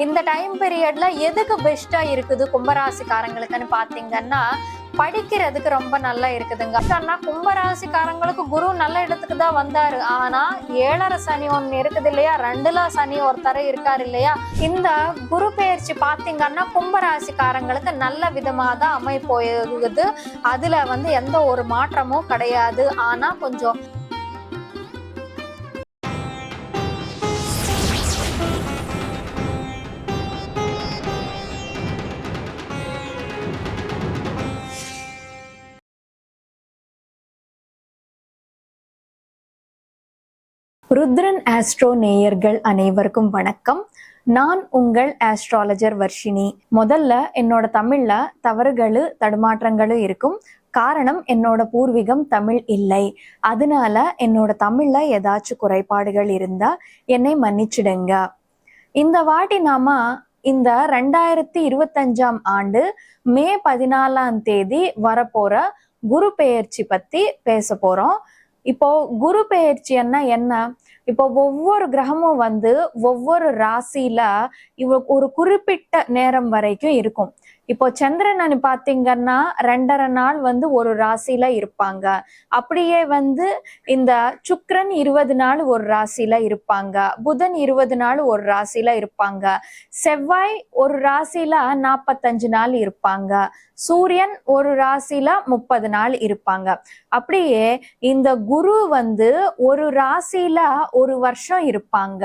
இந்த டைம் பீரியட்ல எதுக்கு பெஸ்டா இருக்குது கும்பராசிக்காரங்களுக்குன்னு பாத்தீங்கன்னா படிக்கிறதுக்கு ரொம்ப நல்லா இருக்குதுங்க. ஆனா கும்பராசிக்காரங்களுக்கு குரு நல்ல இடத்துக்கு தான் வந்தாரு. ஆனா ஏழரை சனி ஒன்னு இருக்குது இல்லையா? ரெண்டுல சனி ஒருத்தர் இருக்காரு இல்லையா? இந்த குரு பெயர்ச்சி பாத்தீங்கன்னா கும்பராசிக்காரங்களுக்கு நல்ல விதமா தான் அமைப்போகுது. அதுல வந்து எந்த ஒரு மாற்றமும் கிடையாது. ஆனா கொஞ்சம் ருத்ரன் ஆஸ்ட்ரோ நேயர்கள் அனைவருக்கும் வணக்கம். நான் உங்கள் ஆஸ்ட்ராலஜர் வர்ஷினி. முதல்ல என்னோட தமிழ்ல தவறுகள் தடுமாற்றங்களும் இருக்கும். காரணம் என்னோட பூர்வீகம் தமிழ் இல்லை. அதனால என்னோட தமிழ்ல ஏதாச்சும் குறைபாடுகள் இருந்தா என்னை மன்னிச்சிடுங்க. இந்த வாட்டி நாம இந்த ரெண்டாயிரத்தி இருபத்தஞ்சாம் ஆண்டு மே பதினாலாம் தேதி வரப்போற குரு பெயர்ச்சி பத்தி பேச போறோம். இப்போ குரு பெயர்ச்சின்னா என்ன? இப்போ ஒவ்வொரு கிரகமும் வந்து ஒவ்வொரு ராசியில இவ ஒரு குறிப்பிட்ட நேரம் வரைக்கும் இருக்கும். இப்போ சந்திரன் பாத்தீங்கன்னா ரெண்டரை நாள் வந்து ஒரு ராசியில இருப்பாங்க. அப்படியே வந்து இந்த சுக்ரன் இருபது நாள் ஒரு ராசியில இருப்பாங்க. புதன் இருபது நாள் ஒரு ராசியில இருப்பாங்க. செவ்வாய் ஒரு ராசியில நாற்பத்தஞ்சு நாள் இருப்பாங்க. சூரியன் ஒரு ராசியில முப்பது நாள் இருப்பாங்க. அப்படியே இந்த குரு வந்து ஒரு ராசியில ஒரு வருஷம் இருப்பாங்க.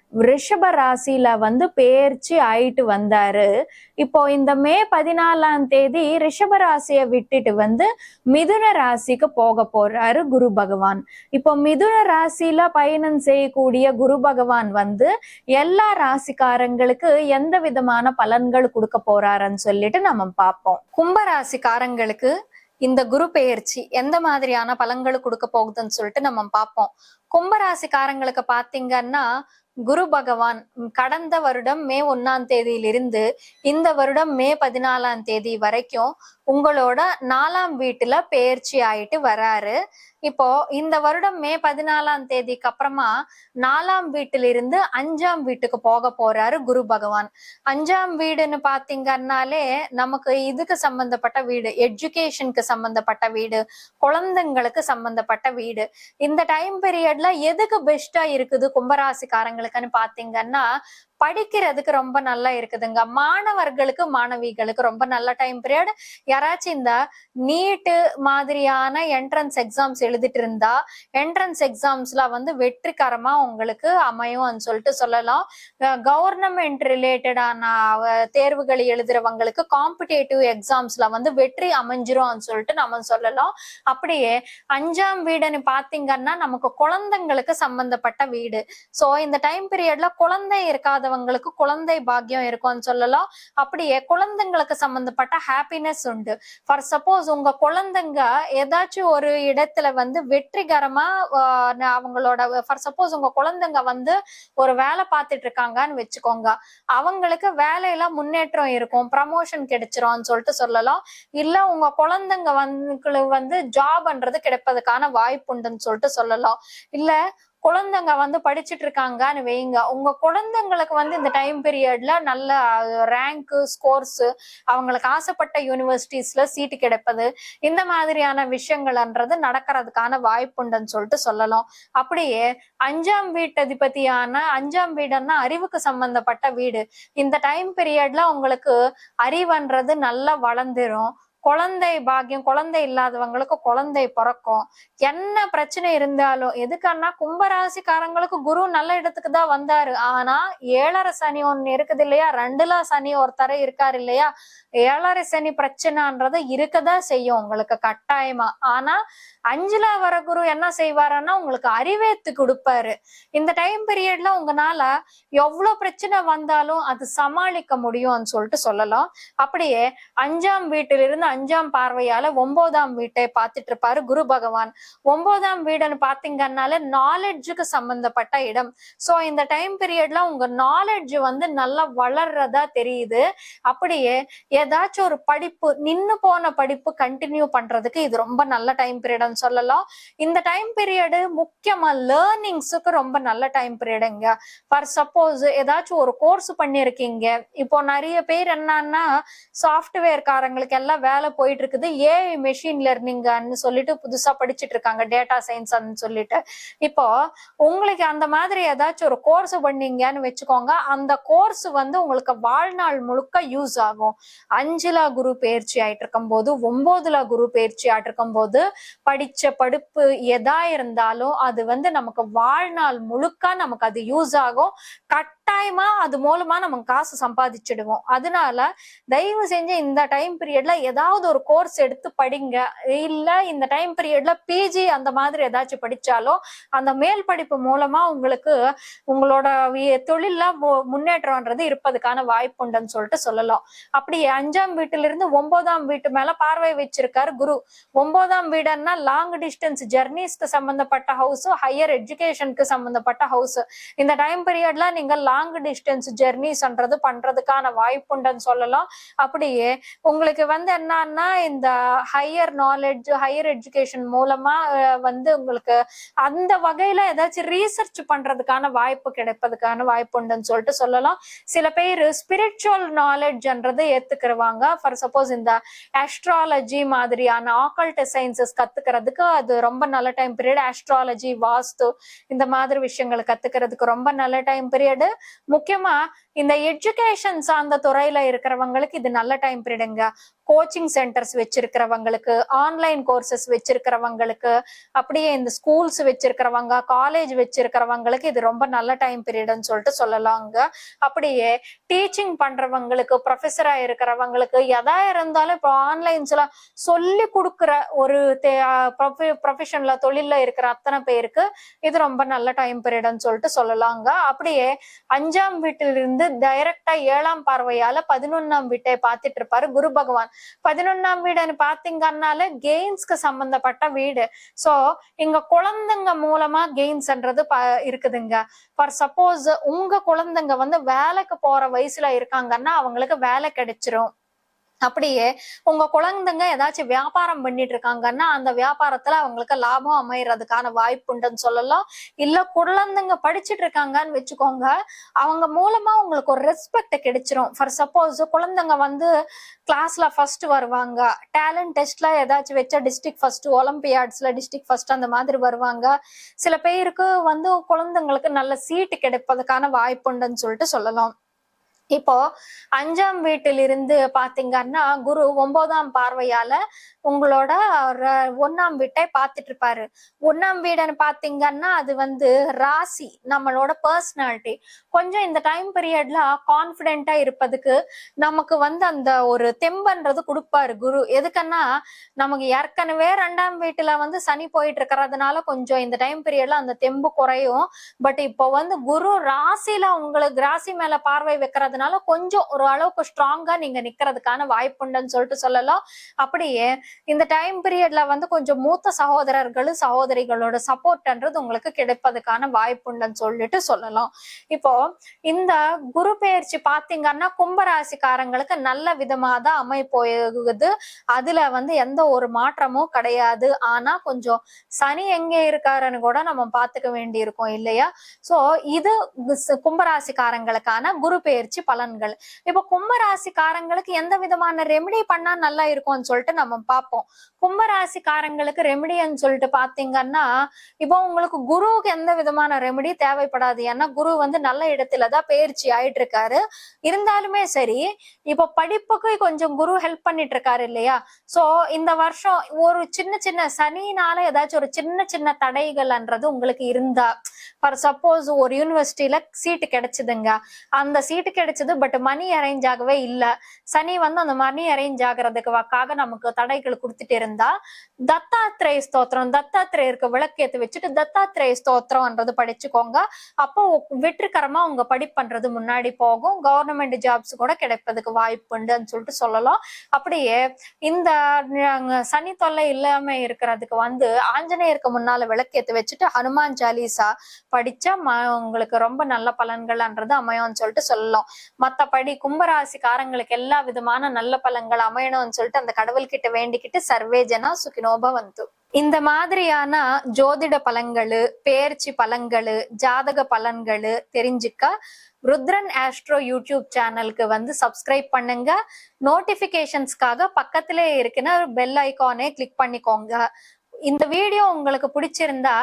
ரிஷப ராசியில வந்து பெயர்ச்சி ஆயிட்டு வந்தாரு. இப்போ இந்த மே பதினாலாம் தேதி ரிஷப ராசியை விட்டுட்டு வந்து மிதுன ராசிக்கு போக போறாரு குரு பகவான். இப்போ மிதுன ராசியில பயணம் செய்யக்கூடிய குரு பகவான் வந்து எல்லா ராசிக்காரங்களுக்கு எந்த விதமான பலன்கள் கொடுக்க போறாருன்னு சொல்லிட்டு நம்ம பார்ப்போம். கும்ப ராசிக்காரங்களுக்கு இந்த குரு பெயர்ச்சி எந்த மாதிரியான பலன்கள் கொடுக்க போகுதுன்னு சொல்லிட்டு நம்ம பார்ப்போம். கும்பராசிக்காரங்களுக்கு பாத்தீங்கன்னா குரு பகவான் கடந்த வருடம் மே ஒன்னாம் தேதியிலிருந்து இந்த வருடம் மே பதினாலாம் தேதி வரைக்கும் உங்களோட நாலாம் வீட்டுல பெயர்ச்சி ஆயிட்டு வராரு. இப்போ இந்த வருடம் மே பதினாலாம் தேதிக்கு அப்புறமா நாலாம் வீட்டிலிருந்து அஞ்சாம் வீட்டுக்கு போக போறாரு குரு பகவான். அஞ்சாம் வீடுன்னு பாத்தீங்கன்னாலே நமக்கு இதுக்கு சம்பந்தப்பட்ட வீடு எஜுகேஷனுக்கு சம்பந்தப்பட்ட வீடு குழந்தைங்களுக்கு சம்பந்தப்பட்ட வீடு. இந்த டைம் பீரியட்ல எதுக்கு பெஸ்டா இருக்குது கும்பராசிக்காரங்களுக்குன்னு பாத்தீங்கன்னா படிக்கிறதுக்கு ரொம்ப நல்லா இருக்குதுங்க. மாணவர்களுக்கு மாணவிகளுக்கு ரொம்ப நல்ல டைம் பீரியட் யாராச்சும் இந்த நீட்டு மாதிரியான என்ட்ரன்ஸ் எக்ஸாம்ஸ் எழுதிட்டு இருந்தா என்ட்ரன்ஸ் எக்ஸாம்ஸ்ல வந்து வெற்றிகரமா உங்களுக்கு அமையும் சொல்லிட்டு சொல்லலாம். கவர்னமெண்ட் ரிலேட்டடான தேர்வுகள் எழுதுறவங்களுக்கு காம்படேட்டிவ் எக்ஸாம்ஸ்ல வந்து வெற்றி அமைஞ்சிரும் சொல்லிட்டு நம்ம சொல்லலாம். அப்படியே அஞ்சாம் வீடுன்னு பாத்தீங்கன்னா நமக்கு குழந்தைங்களுக்கு சம்பந்தப்பட்ட வீடு. சோ இந்த டைம் பீரியட்ல குழந்தை இருக்காத இருக்காதவங்களுக்கு குழந்தை பாக்கியம் இருக்கும்னு சொல்லலாம். அப்படியே குழந்தைங்களுக்கு சம்பந்தப்பட்ட ஹாப்பினஸ் உண்டு. ஃபார் சப்போஸ் உங்க குழந்தைங்க ஏதாச்சும் ஒரு இடத்துல வந்து வெற்றிகரமா அவங்களோட ஃபார் சப்போஸ் உங்க குழந்தைங்க வந்து ஒரு வேலை பார்த்துட்டு இருக்காங்கன்னு வச்சுக்கோங்க. அவங்களுக்கு வேலையில முன்னேற்றம் இருக்கும் ப்ரமோஷன் கிடைச்சிரும்னு சொல்லிட்டு சொல்லலாம். இல்ல உங்க குழந்தைங்க வந்து வந்து ஜாப்ன்றது கிடைப்பதற்கான வாய்ப்பு உண்டுன்னு சொல்லிட்டு சொல்லலாம். இல்ல குழந்தைங்க வந்து படிச்சுட்டு இருக்காங்கன்னு வைங்க. உங்க குழந்தைங்களுக்கு வந்து இந்த டைம் பீரியட்ல நல்ல ரேங்க் ஸ்கோர்ஸ் அவங்களுக்கு ஆசைப்பட்ட யூனிவர்சிட்டிஸ்ல சீட்டு கிடைப்பது இந்த மாதிரியான விஷயங்கள்ன்றது நடக்கிறதுக்கான வாய்ப்புண்டுன்னு சொல்லிட்டு சொல்லலாம். அப்படியே அஞ்சாம் வீட்டதிபதியான அஞ்சாம் வீடுன்னா அறிவுக்கு சம்பந்தப்பட்ட வீடு. இந்த டைம் பீரியட்ல உங்களுக்கு அறிவுன்றது நல்லா வளர்ந்துரும். குழந்தை பாக்கியம் குழந்தை இல்லாதவங்களுக்கு குழந்தை பிறக்கும். என்ன பிரச்சனை இருந்தாலும் எதுக்கான்னா கும்பராசிக்காரங்களுக்கு குரு நல்ல இடத்துக்கு தான் வந்தாரு. ஆனா ஏழரை சனி ஒன்னு இருக்குது இல்லையா? ரெண்டுல சனி ஒருத்தர இருக்காரு இல்லையா? ஏழரை சனி பிரச்சனைன்றது இருக்கதான் செய்யும் உங்களுக்கு கட்டாயமா. ஆனா அஞ்சுல வர குரு என்ன செய்வாருன்னா உங்களுக்கு அறிவேத்து கொடுப்பாரு. இந்த டைம் பீரியட்ல உங்களால எவ்வளவு பிரச்சனை வந்தாலும் அது சமாளிக்க முடியும்னு சொல்லிட்டு சொல்லலாம். அப்படியே அஞ்சாம் வீட்டிலிருந்து அஞ்சாம் பார்வையால ஒன்பதாம் வீட்டை பார்த்துட்டு இருப்பாரு குரு பகவான். ஒன்பதாம் வீடுன்னு பாத்தீங்கன்னால நாலெட்ஜுக்கு சம்பந்தப்பட்ட இடம். சோ இந்த டைம் பீரியட்ல உங்க நாலெட்ஜ் வந்து நல்லா வளர்றதா தெரியுது. அப்படியே ஏதாச்சும் ஒரு படிப்பு நின்னு போன படிப்பு கண்டினியூ பண்றதுக்கு இது ரொம்ப நல்ல டைம் பீரியட்னு சொல்லலாம். இந்த டைம் பீரியடு முக்கியமா லேர்னிங்ஸுக்கு ரொம்ப நல்ல டைம் பீரியடுங்க ஃபார் சப்போஸ் ஏதாச்சும் ஒரு கோர்ஸ் பண்ணிருக்கீங்க. இப்போ நிறைய பேர் என்னன்னா சாஃப்ட்வேர் காரங்களுக்கு எல்லாம் வேலை போயிட்டு இருக்குது ஏஐ மெஷின் லேர்னிங்னு சொல்லிட்டு புதுசா படிச்சிட்டு இருக்காங்க டேட்டா சயின்ஸ்னு சொல்லிட்டு. இப்போ உங்களுக்கு அந்த மாதிரி ஏதாச்சும் ஒரு கோர்ஸ் பண்ணீங்கன்னு வச்சுக்கோங்க. அந்த கோர்ஸ் வந்து உங்களுக்கு வாழ்நாள் முழுக்க யூஸ் ஆகும். அஞ்சுல குரு பயிற்சி ஆயிட்டு இருக்கும் போது ஒன்பதுல குரு பயிற்சி ஆயிட்டு இருக்கும் போது படிச்ச படிப்பு எதா இருந்தாலும் அது வந்து நமக்கு வாழ்நாள் முழுக்க நமக்கு அது யூஸ் ஆகும். கட் கட்டாயமா அது மூலமா நம்ம காசு சம்பாதிச்சிடுவோம். அதனால தயவு செஞ்சு இந்த டைம் பீரியட்ல ஏதாவது ஒரு கோர்ஸ் எடுத்து படிங்க. இல்ல இந்த டைம் பீரியட்ல பிஜி அந்த மாதிரி ஏதாச்சும் படிச்சாலும் அந்த மேல் படிப்பு மூலமா உங்களுக்கு உங்களோட தொழில முன்னேற்றம்ன்றது இருப்பதுக்கான வாய்ப்பு உண்டுன்னு சொல்லிட்டு சொல்லலாம். அப்படி அஞ்சாம் வீட்டுல இருந்து ஒன்பதாம் வீட்டு மேல பார்வை வச்சிருக்காரு குரு. ஒன்பதாம் வீடுன்னா லாங் டிஸ்டன்ஸ் ஜெர்னிஸ்க்கு சம்பந்தப்பட்ட ஹவுஸ் ஹையர் எஜுகேஷனுக்கு சம்பந்தப்பட்ட ஹவுஸ் இந்த டைம் பீரியட்ல நீங்க லாங் லாங் டிஸ்டன்ஸ் ஜெர்னிஸ்ன்றது பண்றதுக்கான வாய்ப்பு உண்டுன்னு சொல்லலாம். அப்படியே உங்களுக்கு வந்து என்னன்னா இந்த ஹையர் நாலேஜ் ஹையர் எஜுகேஷன் மூலமா வந்து உங்களுக்கு அந்த வகையில ஏதாச்சும் ரீசர்ச் பண்றதுக்கான வாய்ப்பு கிடைப்பதுக்கான வாய்ப்பு உண்டுன்னு சொல்லிட்டு சொல்லலாம். சில பேர் ஸ்பிரிச்சுவல் நாலேஜ்ன்றது ஏத்துக்கிறவாங்க ஃபார் சப்போஸ் இந்த ஆஸ்ட்ராலஜி மாதிரியான ஆக்கல்ட் சயின்சஸ் கத்துக்கிறதுக்கு அது ரொம்ப நல்ல டைம் பீரியட் ஆஸ்ட்ராலஜி வாஸ்து இந்த மாதிரி விஷயங்களை கத்துக்கிறதுக்கு ரொம்ப நல்ல டைம் பீரியடு முக்கியமா இந்த எஜுகேஷன் சார்ந்த துறையில இருக்கிறவங்களுக்கு இது நல்ல டைம் பீரியடுங்க கோச்சிங் சென்டர்ஸ் வச்சிருக்கிறவங்களுக்கு ஆன்லைன் கோர்சஸ் வச்சிருக்கிறவங்களுக்கு அப்படியே இந்த ஸ்கூல்ஸ் வச்சிருக்கிறவங்க காலேஜ் வச்சிருக்கிறவங்களுக்கு இது ரொம்ப நல்ல டைம் பீரியட்னு சொல்லிட்டு சொல்லலாங்க அப்படியே டீச்சிங் பண்றவங்களுக்கு ப்ரொஃபஸரா இருக்கிறவங்களுக்கு எதா இருந்தாலும் இப்போ ஆன்லைன்ஸ்ல சொல்லி கொடுக்குற ஒரு ப்ரொஃபஷன்ல தொழில்ல இருக்கிற அத்தனை பேருக்கு இது ரொம்ப நல்ல டைம் பீரியட்னு சொல்லிட்டு சொல்லலாங்க அப்படியே அஞ்சாம் வீட்டிலிருந்து டைரக்டா ஏழாம் பார்வையால பதினொன்னாம் வீட்டை பார்த்துட்டு இருப்பாரு குரு பகவான். பதினொன்னாம் வீடுன்னு பாத்தீங்கன்னாலே கெயின்ஸ்க்கு சம்பந்தப்பட்ட வீடு. சோ இங்க குழந்தைங்க மூலமா கெயின்ஸ்ன்றது ப- இருக்குதுங்க. ஃபார் சப்போஸ் உங்க குழந்தைங்க வந்து வேலைக்கு போற வயசுல இருக்காங்கன்னா அவங்களுக்கு வேலை கிடைச்சிரும். அப்படியே உங்க குழந்தைங்க ஏதாச்சும் வியாபாரம் பண்ணிட்டு இருக்காங்கன்னா அந்த வியாபாரத்துல அவங்களுக்கு லாபம் அமையறதுக்கான வாய்ப்பு உண்டுன்னு சொல்லலாம். இல்ல குழந்தைங்க படிச்சிட்டு இருக்காங்கன்னு வச்சுக்கோங்க அவங்க மூலமா உங்களுக்கு ஒரு ரெஸ்பெக்ட் கிடைச்சிரும். ஃபார் சப்போஸ் குழந்தைங்க வந்து கிளாஸ்ல ஃபர்ஸ்ட் வருவாங்க. டேலண்ட் டெஸ்ட்ல ஏதாச்சும் வச்சா டிஸ்ட்ரிக் ஃபர்ஸ்ட் ஒலிம்பியாட்ஸ்ல டிஸ்ட்ரிக் ஃபர்ஸ்ட் அந்த மாதிரி வருவாங்க. சில பேருக்கு வந்து குழந்தைங்களுக்கு நல்ல சீட்டு கிடைப்பதற்கான வாய்ப்பு உண்டுன்னு சொல்லிட்டு சொல்லலாம். இப்போ அஞ்சாம் வீட்டிலிருந்து பாத்தீங்கன்னா குரு ஒன்பதாம் பார்வையால உங்களோட ஒன்னாம் வீட்டை பார்த்துட்டு இருப்பாரு ஒண்ணாம் வீடுன்னு பாத்தீங்கன்னா அது வந்து ராசி நம்மளோட பர்சனாலிட்டி கொஞ்சம் இந்த டைம் பீரியட்ல கான்பிடென்ட்டா இருப்பதுக்கு நமக்கு வந்து அந்த ஒரு தெம்பன்றது கொடுப்பாரு குரு. எதுக்குன்னா நமக்கு ஏற்கனவே ரெண்டாம் வீட்டுல வந்து சனி போயிட்டு இருக்கிறதுனால கொஞ்சம் இந்த டைம் பீரியட்ல அந்த தெம்பு குறையும். பட் இப்போ வந்து குரு ராசியில உங்களுக்கு ராசி மேல பார்வை வைக்கிறதுனால கொஞ்சம் ஒரு அளவுக்கு ஸ்ட்ராங்கா நீங்க நிக்கிறதுக்கான வாய்ப்புண்டுன்னு சொல்லிட்டு சொல்லலாம். அப்படியே இந்த டைம் பீரியட்ல வந்து கொஞ்சம் மூத்த சகோதரர்களும் சகோதரிகளோட சப்போர்ட்ன்றது உங்களுக்கு கிடைப்பதுக்கான வாய்ப்புண்டுன்னு சொல்லிட்டு சொல்லலாம். இப்போ இந்த குரு பெயர்ச்சி பாத்தீங்கன்னா கும்பராசிக்காரங்களுக்கு நல்ல விதமா தான் அமைப்போகுது. அதுல வந்து எந்த ஒரு மாற்றமும் கிடையாது. ஆனா கொஞ்சம் சனி எங்க இருக்காருன்னு கூட நம்ம பாத்துக்க வேண்டி இருக்கும் இல்லையா? சோ இது கும்பராசிக்காரங்களுக்கான குரு பெயர்ச்சி பலன்கள். இப்ப கும்பராசிக்காரங்களுக்கு எந்த விதமான ரெமெடி பண்ணா நல்லா இருக்கும்னு சொல்லிட்டு நம்ம பார்ப்போம். கும்பராசிக்காரங்களுக்கு ரெமெடின்னு சொல்லிட்டு பாத்தீங்கன்னா இப்போ உங்களுக்கு குருவுக்கு எந்த விதமான ரெமெடி தேவைப்படாது. ஏன்னா குரு வந்து நல்ல இடத்துலதான் பயிற்சி ஆயிட்டு இருக்காரு இருந்தாலுமே சரி இப்போ படிப்புக்கு கொஞ்சம் குரு ஹெல்ப் பண்ணிட்டு இருக்காரு இல்லையா? சோ இந்த வருஷம் ஒரு சின்ன சின்ன சனினால ஏதாச்சும் ஒரு சின்ன சின்ன தடைகள்ன்றது உங்களுக்கு இருந்தா ஃபார் சப்போஸ் ஒரு யூனிவர்சிட்டியில சீட்டு கிடைச்சதுங்க. அந்த சீட்டு கிடைச்சது பட் மணி அரேஞ்ச் ஆகவே இல்ல. சனி வந்து அந்த மணி அரேஞ்ச் ஆகிறதுக்காக நமக்கு தடைகள் கொடுத்துட்டு இருந்தா தத்தாத்திரேய ஸ்தோத்திரம் தத்தாத்திரேயருக்கு விளக்கேத்து வச்சுட்டு தத்தாத்திரேய ஸ்தோத்திரம்ன்றது படிச்சுக்கோங்க. அப்போ வெற்றிகரமா உங்க படிப்புன்றது முன்னாடி போகும். கவர்மெண்ட் ஜாப்ஸ் கூட கிடைப்பதுக்கு வாய்ப்பு உண்டுன்னு சொல்லிட்டு சொல்லலாம். அப்படியே இந்த சனி தொல்லை இல்லாம இருக்கிறதுக்கு வந்து ஆஞ்சநேயருக்கு முன்னால விளக்கேத்து வச்சுட்டு ஹனுமான் சாலிசா படிச்சா ம- உங்களுக்கு ரொம்ப நல்ல பலன்கள்ன்றது அமையும்னு சொல்லிட்டு சொல்லலாம். மத்தபடி கும்பராசிக்காரங்களுக்கு எல்லா விதமான நல்ல பலன்கள் அமையணும்னு சொல்லிட்டு அந்த கடவுள்கிட்ட வேண்டிக்கிட்டு சர்வே ஜனா சுகினோபவந்து இந்த மாதிரியான ஜோதிட பலன்களு பேர்ச்சி பலன்களு ஜாதக பலன்களு தெரிஞ்சுக்க ருத்ரன் ஆஸ்ட்ரோ யூடியூப் சேனலுக்கு வந்து சப்ஸ்கிரைப் பண்ணுங்க. நோட்டிபிகேஷன்ஸ்க்காக பக்கத்திலே இருக்கிற பெல் ஐகானே கிளிக் பண்ணிக்கோங்க. இந்த வீடியோ உங்களுக்கு பிடிச்சிருந்தா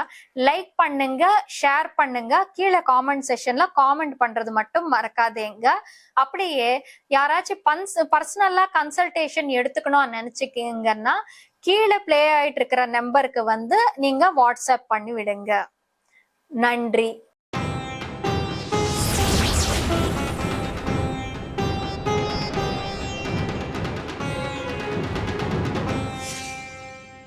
லைக் பண்ணுங்க ஷேர் பண்ணுங்க கீழே காமெண்ட் செஷன்ல காமெண்ட் பண்றது மட்டும் மறக்காதேங்க. அப்படியே யாராச்சும் பன்ஸ் பர்சனலா கன்சல்டேஷன் எடுத்துக்கணும்னு நினைச்சுக்கீங்கன்னா கீழே ப்ளே ஆயிட்டு இருக்கிற நம்பருக்கு வந்து நீங்க வாட்ஸ்அப் பண்ணி விடுங்க. நன்றி.